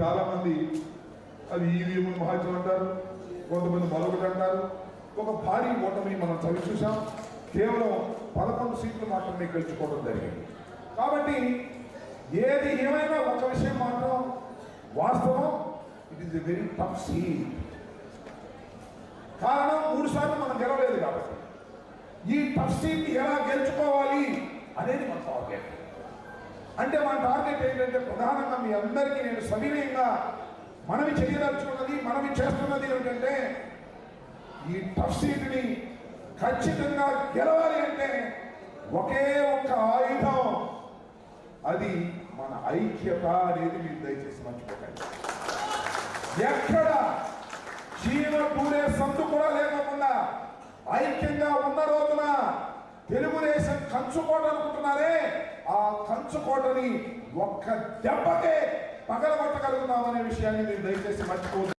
చాలా మంది అది ఈవీఎం మహాత్యం అంటారు కొంతమంది మరొకటి అంటారు. ఒక భారీ ఓటమి మనం చవి చూసాం కేవలం పదకొండు సీట్లు మాత్రమే గెలుచుకోవడం జరిగింది. కాబట్టి ఏది ఏమైనా ఒక విషయం మాత్రం వాస్తవం. It is a very tough seat కారణం మూడు సార్లు మనం గెలవలేదు కాబట్టి. ఈ టఫ్ సీట్ ఎలా గెలుచుకోవాలి అనేది మన టార్గెట్. అంటే మన టార్గెట్ ఏంటంటే ప్రధానంగా మీ అందరికీ నేను సవినయంగా మనవి చేయదలుచుకున్నది మనవి చేస్తున్నది ఏమిటంటే ఈ టఫ్ సీట్ని ఖచ్చితంగా గెలవాలి అంటే ఒకే ఒక్క ఆయుధం. అది మన ఐక్యత అనేది మీరు దయచేసి మర్చిపోకండి. ఎక్కడ చీమ కూడే సందు కూడా లేకుండా కంచుకోట అనుకుంటున్నారే ఆ కంచుకోటని ఒక్క దెబ్బకే పగలగొట్టగలుగుతామనే విషయాన్ని మీరు దయచేసి మర్చిపోదు